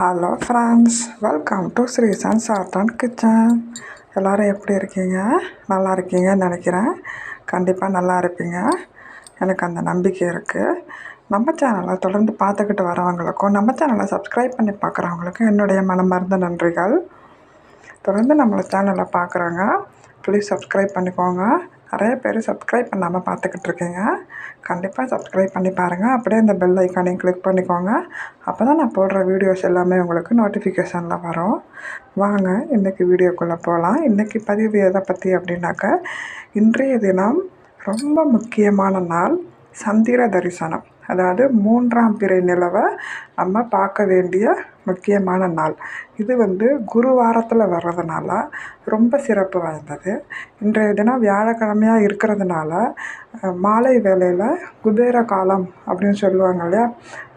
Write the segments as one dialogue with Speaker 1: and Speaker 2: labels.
Speaker 1: Hello friends welcome to ஸ்ரீசன் சாத்தான் kitchen எல்லோரும் எப்படி இருக்கீங்க? நல்லா இருக்கீங்கன்னு நினைக்கிறேன். கண்டிப்பாக நல்லா இருப்பீங்க. எனக்கு அந்த நம்பிக்கை இருக்குது நம்ம சேனலை தொடர்ந்து பார்த்துக்கிட்டு வரவங்களுக்கும் நம்ம சேனலை சப்ஸ்கிரைப் பண்ணி பார்க்குறவங்களுக்கும் என்னுடைய மனமார்ந்த நன்றிகள். தொடர்ந்து நம்மளை சேனலை பார்க்குறாங்க ப்ளீஸ் சப்ஸ்கிரைப் பண்ணிக்கோங்க. நிறைய பேர் சப்ஸ்கிரைப் பண்ணாமல் பார்த்துக்கிட்டு இருக்கீங்க. கண்டிப்பாக சப்ஸ்கிரைப் பண்ணி பாருங்கள் அப்படியே இந்த பெல் ஐக்கானையும் கிளிக் பண்ணிக்கோங்க. அப்போ தான் நான் போடுற வீடியோஸ் எல்லாமே உங்களுக்கு நோட்டிஃபிகேஷனில் வரும். வாங்க இன்றைக்கி வீடியோக்குள்ளே போகலாம் இன்றைக்கி பதிவு எதை பற்றி அப்படின்னாக்கா இன்றைய தினம் ரொம்ப முக்கியமான நாள் சந்திர தரிசனம். அதாவது மூன்றாம் பிறை நிலவை நம்ம பார்க்க வேண்டிய முக்கியமான நாள். இது வந்து குருவாரத்தில் வர்றதுனால ரொம்ப சிறப்பு வாய்ந்தது. இன்றைய தினம் வியாழக்கிழமையாக இருக்கிறதுனால மாலை வேளையில் குபேர காலம் அப்படின்னு சொல்லுவாங்க இல்லையா?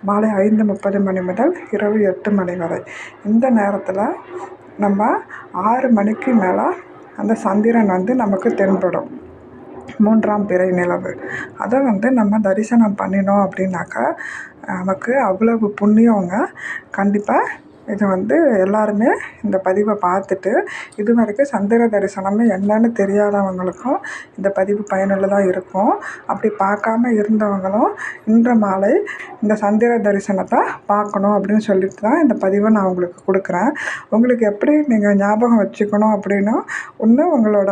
Speaker 1: மாலை ஐந்து முப்பது மணி முதல் இரவு எட்டு மணி வரை. இந்த நேரத்தில் நம்ம ஆறு மணிக்கு மேலே அந்த சந்திரன் வந்து நமக்கு தென்படும். மூன்றாம் பிறை நிலவு. அதை வந்து நம்ம தரிசனம் பண்ணினோம் அப்படின்னாக்கா நமக்கு அவ்வளவு புண்ணியங்க. கண்டிப்பாக இது வந்து எல்லாருமே இந்த பதிவை பார்த்துட்டு இது வரைக்கும் சந்திர தரிசனமே என்னன்னு தெரியாதவங்களுக்கும் இந்த பதிவு பயனுள்ளதாக இருக்கும். அப்படி பார்க்காம இருந்தவங்களும் இன்று மாலை இந்த சந்திர தரிசனத்தை பார்க்கணும் அப்படின்னு சொல்லிட்டு தான் இந்த பதிவை நான் உங்களுக்கு கொடுக்குறேன். உங்களுக்கு எப்படி நீங்கள் ஞாபகம் வச்சுக்கணும் அப்படின்னா ஒன்று உங்களோட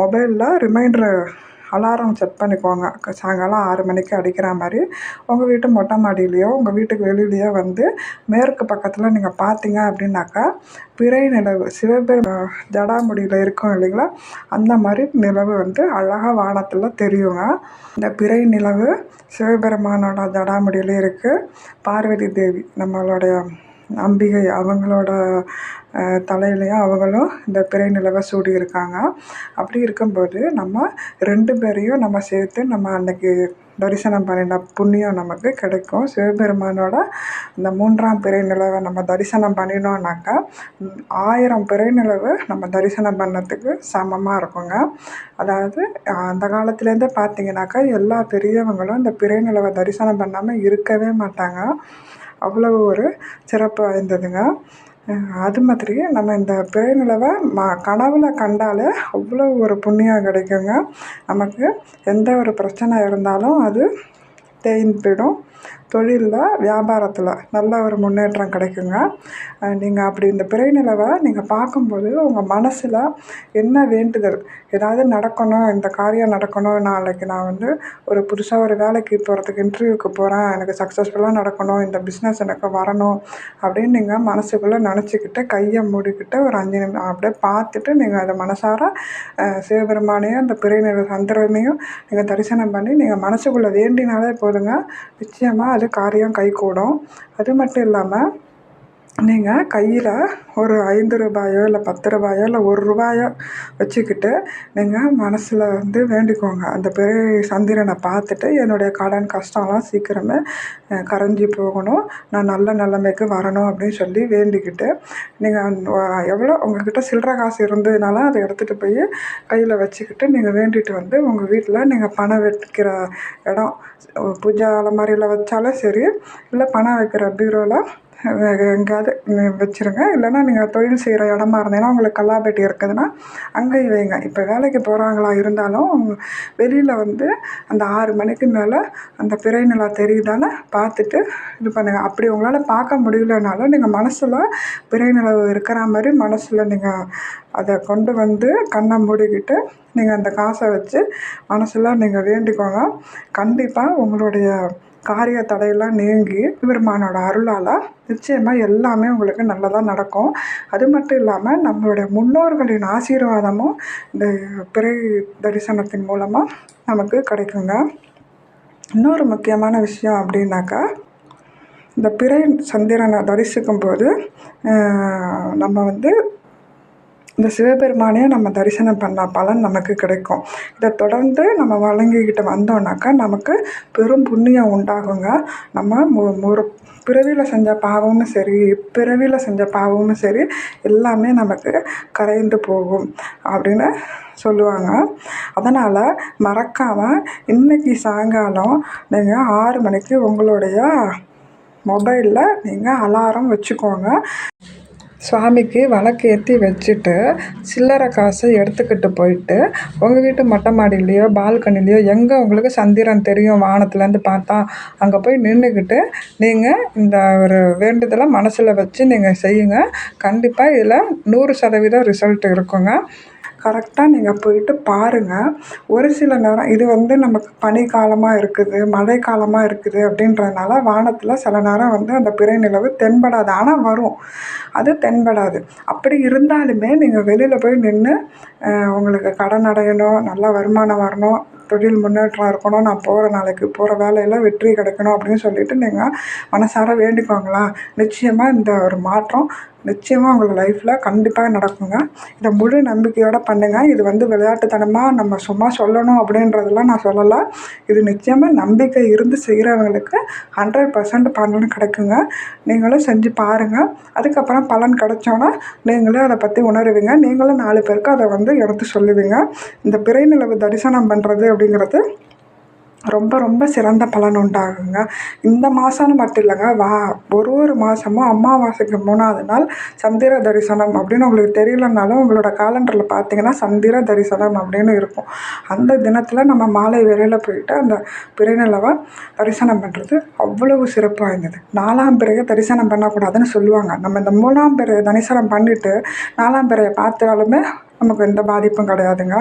Speaker 1: மொபைலில் ரிமைண்டர் அலாரம் செட் பண்ணிக்கோங்க. சாயங்காலம் ஆறு மணிக்கு அடிக்கிற மாதிரி உங்கள் வீட்டு மொட்டை மாடியிலையோ உங்கள் வீட்டுக்கு வெளியிலையோ வந்து மேற்கு பக்கத்தில் நீங்கள் பார்த்தீங்க அப்படின்னாக்கா பிறை நிலவு சிவபெருமா ஜடாமுடியில் இருக்கும் இல்லைங்களா? அந்த மாதிரி நிலவு வந்து அழகாக வானத்தில் தெரியுங்க. இந்த பிறை நிலவு சிவபெருமானோட ஜடாமுடியில் இருக்குது பார்வதி தேவி நம்மளுடைய அம்பிகை அவங்களோட தலையிலையும் அவங்களும் இந்த பிறை நிலவை சூடியிருக்காங்க. அப்படி இருக்கும்போது நம்ம ரெண்டு பேரையும் நம்ம சேர்த்து நம்ம அன்னைக்கு தரிசனம் பண்ணின புண்ணியம் நமக்கு கிடைக்கும். சிவபெருமானோட இந்த மூன்றாம் பிறை நிலவை நம்ம தரிசனம் பண்ணினோம்னாக்கா ஆயிரம் பிறை நிலவு நம்ம தரிசனம் பண்ணத்துக்கு சமமாக இருக்குங்க. அதாவது அந்த காலத்துலேருந்தே பார்த்தீங்கன்னாக்கா எல்லா பெரியவங்களும் இந்த பிறை நிலவை தரிசனம் பண்ணாமல் இருக்கவே மாட்டாங்க. அவ்வளவு ஒரு சிறப்பு வாய்ந்ததுங்க. அது மாதிரி நம்ம இந்த பிறை நிலவை ம கனவில் கண்டாலே அவ்வளோ ஒரு புண்ணியம் கிடைக்குங்க. நமக்கு எந்த ஒரு பிரச்சனை இருந்தாலும் அது தேய்ந்து போயிடும். தொழிலில் வியாபாரத்தில் நல்ல ஒரு முன்னேற்றம் கிடைக்குங்க. நீங்கள் அப்படி இந்த பிறை நிலவை நீங்கள் பார்க்கும்போது உங்கள் மனசில் என்ன வேண்டுதல்? ஏதாவது நடக்கணும் இந்த காரியம் நடக்கணும் நாளைக்கு நான் வந்து ஒரு புதுசாக ஒரு வேலைக்கு போகிறதுக்கு இன்டர்வியூக்கு போகிறேன் எனக்கு சக்ஸஸ்ஃபுல்லாக நடக்கணும் இந்த பிஸ்னஸ் எனக்கு வரணும் அப்படின்னு நீங்கள் மனசுக்குள்ளே நினச்சிக்கிட்டு கையை மூடிக்கிட்டு ஒரு அஞ்சு நிமிஷம் அப்படியே பார்த்துட்டு நீங்கள் அதை மனசார சிவபெருமானையும் அந்த பிறை நில சந்திரனையும் நீங்கள் தரிசனம் பண்ணி நீங்கள் மனசுக்குள்ளே வேண்டினாலே போதுங்க. நிச்சயம் நிச்சயமாக அது காரியம் கைகூடும். அது மட்டும் இல்லாமல் நீங்கள் கையில் ஒரு ஐந்து ரூபாயோ இல்லை பத்து ரூபாயோ இல்லை ஒரு ரூபாயோ வச்சுக்கிட்டு நீங்கள் மனசில் வந்து வேண்டிக்கோங்க. அந்த பெரிய சந்திரனை பார்த்துட்டு என்னுடைய கடன் கஷ்டம்லாம் சீக்கிரமே கரைஞ்சி போகணும். நான் நல்ல நிலைமைக்கு வரணும் அப்படின்னு சொல்லி வேண்டிக்கிட்டு நீங்கள் எவ்வளோ உங்கள்கிட்ட சில்லற காசு இருந்ததுனால அதை எடுத்துகிட்டு போய் கையில் வச்சுக்கிட்டு நீங்கள் வேண்டிட்டு வந்து உங்கள் வீட்டில் நீங்கள் பணம் வைக்கிற இடம் பூஜை அலமாரியில் வச்சாலும் சரி இல்லை பணம் வைக்கிற பீரோவில் எங்கேயாவது வச்சுருங்க. இல்லைன்னா நீங்கள் தொழில் செய்கிற இடமா இருந்தீங்கன்னா உங்களுக்கு கல்லாப்பேட்டி இருக்குதுன்னா அங்கேயும் வைங்க. இப்போ வேலைக்கு போகிறாங்களா இருந்தாலும் வெளியில் வந்து அந்த ஆறு மணிக்கு மேலே அந்த பிறை நிலா தெரியுதானே பார்த்துட்டு இது பண்ணுங்கள் அப்படி உங்களால் பார்க்க முடியலனாலும் நீங்கள் மனசில் பிறை நிலவு இருக்கிற மாதிரி மனசில் நீங்கள் அதை கொண்டு வந்து கண்ணை மூடிக்கிட்டு நீங்கள் அந்த காசை வச்சு மனசில் நீங்கள் வேண்டிக்கோங்க. கண்டிப்பாக உங்களுடைய காரிய தடையெல்லாம் நீங்கி பெருமானோட அருளால் நிச்சயமாக எல்லாமே உங்களுக்கு நல்லதாக நடக்கும். அது மட்டும் இல்லாமல் நம்மளுடைய முன்னோர்களின் ஆசீர்வாதமும் இந்த பிறை தரிசனத்தின் மூலமாக நமக்கு கிடைக்குங்க. இன்னொரு முக்கியமான விஷயம் அப்படின்னாக்கா இந்த பிறை சந்திரனை தரிசிக்கும் போது நம்ம வந்து இந்த சிவபெருமானையும் நம்ம தரிசனம் பண்ண பலன் நமக்கு கிடைக்கும். இதை தொடர்ந்து நம்ம வழங்கிக்கிட்டு வந்தோம்னாக்கா நமக்கு பெரும் புண்ணியம் உண்டாகுங்க. நம்ம ஒரு பிறவியில் செஞ்ச பாவமும் சரி பிறவியில் செஞ்ச பாவமும் சரி எல்லாமே நமக்கு கரைந்து போகும் அப்படின்னு சொல்லுவாங்க. அதனால் மறக்காமல் இன்றைக்கி சாயங்காலம் நீங்கள் ஆறு மணிக்கு உங்களுடைய மொபைலில் நீங்கள் அலாரம் வச்சுக்கோங்க. சுவாமிக்கு விளக்கு ஏற்றி வச்சுட்டு சில்லறை காசை எடுத்துக்கிட்டு போயிட்டு உங்கள் வீட்டு மொட்டை மாடியிலையோ பால்கனிலையோ எங்கே உங்களுக்கு சந்திரன் தெரியும் வானத்துலேருந்து பார்த்தா அங்கே போய் நின்றுக்கிட்டு நீங்கள் இந்த ஒரு வேண்டுதலை மனசில் வச்சு நீங்கள் செய்யுங்க. கண்டிப்பாக இதில் நூறு சதவீதம் ரிசல்ட் இருக்குங்க. கரெக்டாக நீங்கள் போயிட்டு பாருங்கள் ஒரு சில நேரம் இது வந்து நமக்கு பனிக்காலமாக இருக்குது மழைக்காலமாக இருக்குது அப்படின்றதுனால வானத்தில் சில நேரம் வந்து அந்த பிறை நிலவு தென்படாது. ஆனால் வரும். அது தென்படாது. அப்படி இருந்தாலுமே நீங்கள் வெளியில் போய் நின்று உங்களுக்கு கடன் அடையணும் நல்ல வருமானம் வரணும் தொழில் முன்னேற்றம் இருக்கணும் நான் போகிற நாளைக்கு போகிற வேலையில் வெற்றி கிடைக்கணும் அப்படின்னு சொல்லிட்டு நீங்கள் மனசார வேண்டிக்கோங்களேன் நிச்சயமாக இந்த ஒரு மாற்றம் நிச்சயமாக உங்கள் லைஃப்பில் கண்டிப்பாக நடக்குங்க. இதை முழு நம்பிக்கையோடு பண்ணுங்கள் இது வந்து விளையாட்டுத்தனமாக நம்ம சும்மா சொல்லணும் அப்படின்றதெல்லாம் நான் சொல்லலை. இது நிச்சயமாக நம்பிக்கை இருந்து செய்கிறவங்களுக்கு ஹண்ட்ரட் பர்சன்ட் பலன் கிடைக்குங்க. நீங்களும் செஞ்சு பாருங்கள் அதுக்கப்புறம் பலன் கிடைச்சோன்னா நீங்களே அதை பற்றி உணருவீங்க. நீங்களும் நாலு பேருக்கு அதை வந்து எடுத்து சொல்லுவீங்க. இந்த பிறைநிலவு தரிசனம் பண்ணுறது அப்படிங்கிறது ரொம்ப ரொம்ப சிறந்த பலன் உண்டாகுங்க. இந்த மாதம்னு மட்டும் இல்லைங்க வா ஒரு ஒரு மாதமும் அமாவாசைக்கு மூணாவது நாள் சந்திர தரிசனம் அப்படின்னு உங்களுக்கு தெரியலனாலும் உங்களோட காலண்டரில் பார்த்தீங்கன்னா சந்திர தரிசனம் அப்படின்னு இருக்கும். அந்த தினத்தில் நம்ம மாலை வேலையில் போயிட்டு அந்த பிறைநிலவை தரிசனம் பண்ணுறது அவ்வளவு சிறப்பு வாய்ந்தது. நாலாம் பிறையை தரிசனம் பண்ணக்கூடாதுன்னு சொல்லுவாங்க. நம்ம இந்த மூணாம் பிறையை தரிசனம் பண்ணிவிட்டு நாலாம் பிறையை பார்த்தாலுமே நமக்கு எந்த பாதிப்பும் கிடையாதுங்க.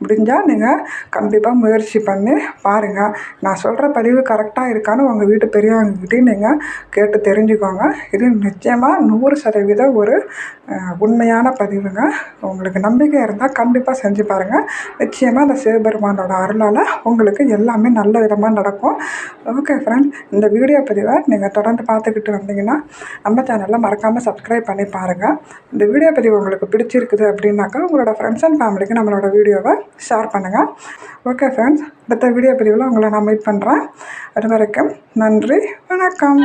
Speaker 1: முடிஞ்சால் நீங்கள் கண்டிப்பாக முயற்சி பண்ணி பாருங்கள் நான் சொல்கிற பதிவு கரெக்டாக இருக்கான்னு உங்கள் வீட்டு பெரியவங்ககிட்டையும் நீங்கள் கேட்டு தெரிஞ்சுக்கோங்க. இது நிச்சயமாக நூறு சதவீதம் ஒரு உண்மையான பதிவுங்க. உங்களுக்கு நம்பிக்கை இருந்தால் கண்டிப்பாக செஞ்சு பாருங்கள் நிச்சயமாக அந்த சிவபெருமானோட அருளால் உங்களுக்கு எல்லாமே நல்ல விதமாக நடக்கும். ஓகே ஃப்ரெண்ட் இந்த வீடியோ பதிவை நீங்கள் தொடர்ந்து பார்த்துக்கிட்டு வந்தீங்கன்னா நம்ம சேனலில் மறக்காமல் சப்ஸ்கிரைப் பண்ணி பாருங்கள் இந்த வீடியோ பதிவு உங்களுக்கு பிடிச்சிருக்குது அப்படின்னாக்கா உங்களோட ஃப்ரெண்ட்ஸ் அண்ட் ஃபேமிலிக்கு நம்மளோட வீடியோவை ஷேர் பண்ணுங்கள் ஓகே ஃப்ரெண்ட்ஸ் அடுத்த வீடியோ பிரிவில் உங்களை நான் மீட் பண்ணுறேன் அது வரைக்கும் நன்றி வணக்கம்.